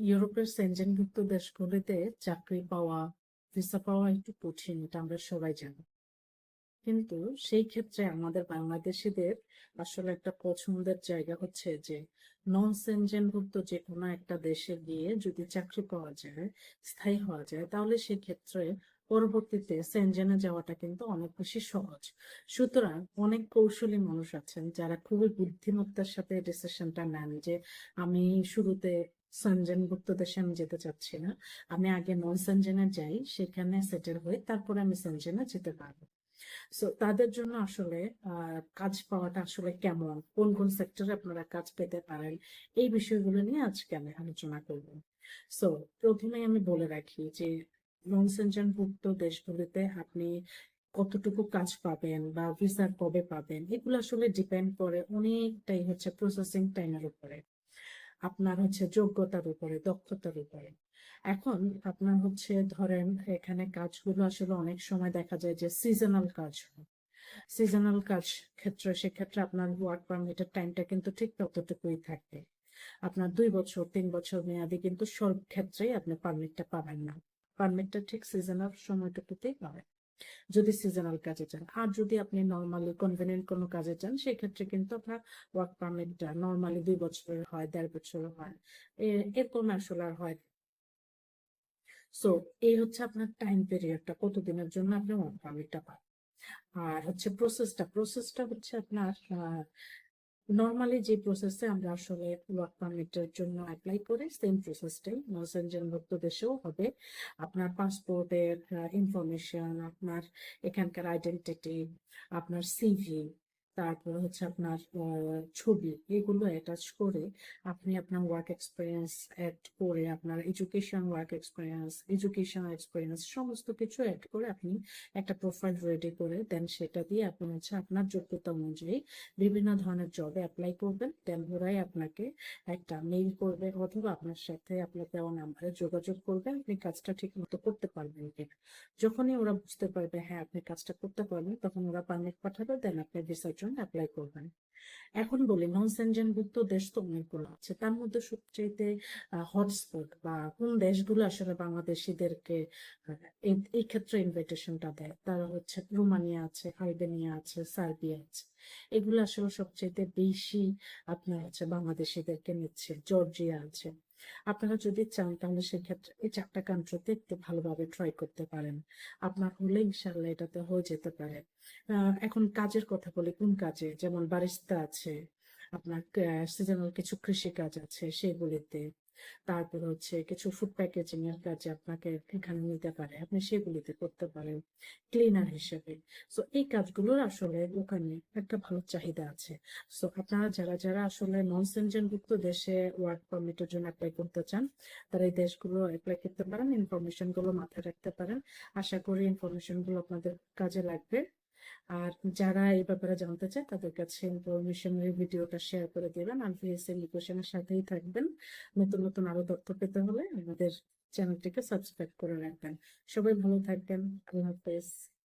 ইউরোপের সেনজেনভুক্ত দেশগুলিতে চাকরি পাওয়া, ভিসা পাওয়া একটু কঠিন এটা আমরা সবাই জানি। কিন্তু সেই ক্ষেত্রে আমাদের বাংলাদেশিদের আসলে একটা পছন্দের জায়গা হচ্ছে যে নন সেনজেনভুক্ত যে কোনো একটা দেশে গিয়ে যদি চাকরি পাওয়া যায়, স্থায়ী হওয়া যায় তাহলে সেক্ষেত্রে পরবর্তীতে সেনজেনে যাওয়াটা কিন্তু অনেক বেশি সহজ। সুতরাং অনেক কৌশলী মানুষ আছেন যারা খুবই বুদ্ধিমত্তার সাথে ডিসিশনটা নেন যে আমি শুরুতে সেনজেনভুক্ত দেশে আমি যেতে চাচ্ছি না। আমি আগে নন সেনজেনে যাই, সেখানে সেটেল হই, তারপরে আমি সেনজেনে যেতে পারব। সো তাদের জন্য আসলে কাজ পাওয়াটা আসলে কেমন, কোন কোন সেক্টরে আপনারা কাজ পেতে পারেন, এই বিষয়গুলো নিয়ে আজকে আমি আলোচনা করব। সো প্রথমে আমি বলে রাখি যে নন সেনজেনভুক্ত দেশগুলিতে আপনি কতটুকু কাজ পাবেন বা ভিসা কবে পাবেন এগুলো আসলে ডিপেন্ড করে অনেকটাই হচ্ছে প্রসেসিং টাইমের উপরে আপনার হচ্ছে যোগ্যতার উপরে, দক্ষতার উপরে। এখন আপনার হচ্ছে ধরেন এখানে কাজগুলো আসলে অনেক সময় দেখা যায় যে সিজনাল কাজ সিজনাল কাজ ক্ষেত্রে, সেক্ষেত্রে আপনার ওয়ার্ক পারমিটের টাইমটা কিন্তু ঠিক ততটুকুই থাকে। আপনার দুই বছর, তিন বছর মেয়াদি কিন্তু সব ক্ষেত্রেই আপনি পারমিটটা পাবেন না। পারমিটটা ঠিক সিজনাল সময়টুকুতেই পাবেন। যদি সিজনাল কাজে চান আর যদি আপনি নর্মালি কনভেনিয়েন্ট কোনো কাজে চান সেক্ষেত্রে কিন্তু আপনার ওয়ার্ক পারমিটটা নর্মালি দুই বছরের হয়, দেড় বছরের হয়। এরকম আসলে আর হয় সো এই হচ্ছে আপনার টাইম পিরিয়ডটা কতদিনের জন্য আপনি ওয়ার্ক পারমিটটা পান আর হচ্ছে প্রসেসটা প্রসেসটা হচ্ছে আপনার নর্মালি যে প্রসেসে আমরা আসলে ওয়ার্ক পারমিটের জন্য অ্যাপ্লাই করি সেম প্রসেসটাই নসেনজনভুক্ত দেশেও হবে। আপনার পাসপোর্টের ইনফরমেশন আপনার এখানকার আইডেন্টিটি আপনার সিভি তারপর হচ্ছে আপনার ছবি এগুলো অ্যাটাচ করে আপনি আপনার ওয়ার্ক এক্সপিরিয়েন্স অ্যাড করে আপনার education work experience education experience সমস্ত কিছু অ্যাড করে আপনি একটা প্রোফাইল রেডি করে দেন সেটা দিয়ে আপনি হচ্ছে আপনার যোগ্যতা অনুযায়ী বিভিন্ন ধরনের জবে অ্যাপ্লাই করবেন। দেন ওরাই আপনাকে একটা মেইল করবে অথবা আপনার সাথে আপনার দেওয়া নাম্বারে যোগাযোগ করবে, আপনি কাজটা ঠিক মতো করতে পারবেন কিনা। যখনই ওরা বুঝতে পারবে হ্যাঁ আপনি কাজটা করতে পারবেন, তখন ওরা পারমিট পাঠাবে দেন আপনি ভিসার জন্য অ্যাপ্লাই করবেন। এখন বলি নন সেনজেনভুক্ত দেশ তো অনেকগুলো আছে। তার মধ্যে সবচেয়ে হটস্পট বা কোন দেশগুলো আসলে বাংলাদেশিদেরকে এই ক্ষেত্রে ইনভিটেশনটা দেয়, তারা হচ্ছে রোমানিয়া আছে, আলবেনিয়া আছে, সার্বিয়া আছে। এগুলো আসলে সবচেয়ে বেশি আপনার হচ্ছে বাংলাদেশিদেরকে নিচ্ছে, জর্জিয়া আছে। আপনারা যদি চান তাহলে সেক্ষেত্রে এই চারটা কান্ট্রিতে একটু ভালোভাবে ট্রাই করতে পারেন। আপনার হলে ইনশাল্লাহ এটাতে হয়ে যেতে পারে। এখন কাজের কথা বলি, কোন কাজে? যেমন বারিস্তা আছে, আপনার সিজনাল কিছু কৃষি কাজ আছে, সেগুলিতে। তারপর হচ্ছে কিছু ফুড প্যাকেজিং এর কাজে আপনাকে এখানে নিতে পারে। আপনি সেগুলিতে করতে পারেন ক্লিনার হিসেবে। সো এই কাজগুলোর আসলে ওখানে একটা ভালো চাহিদা আছে। সো আপনারা যারা যারা আসলে নন সেনজেনভুক্ত দেশে ওয়ার্ক পারমিটের জন্য অ্যাপ্লাই করতে চান, তারা এই দেশগুলো অ্যাপ্লাই করতে পারেন ইনফরমেশনগুলো মাথায় রাখতে পারেন। আশা করি ইনফরমেশনগুলো আপনাদের কাজে লাগবে। আর যারা এই ব্যাপারে জানতে চায়, তাদের কাছে ইনফরমেশনের ভিডিওটা শেয়ার করে দেবেন। আর ভিএসএল ইকুয়েশনের সাথেই থাকবেন। নতুন নতুন আরও তথ্য পেতে হলে আমাদের চ্যানেলটিকে সাবস্ক্রাইব করে রাখবেন। সবাই ভালো থাকবেন। আল্লাহ হাফেজ।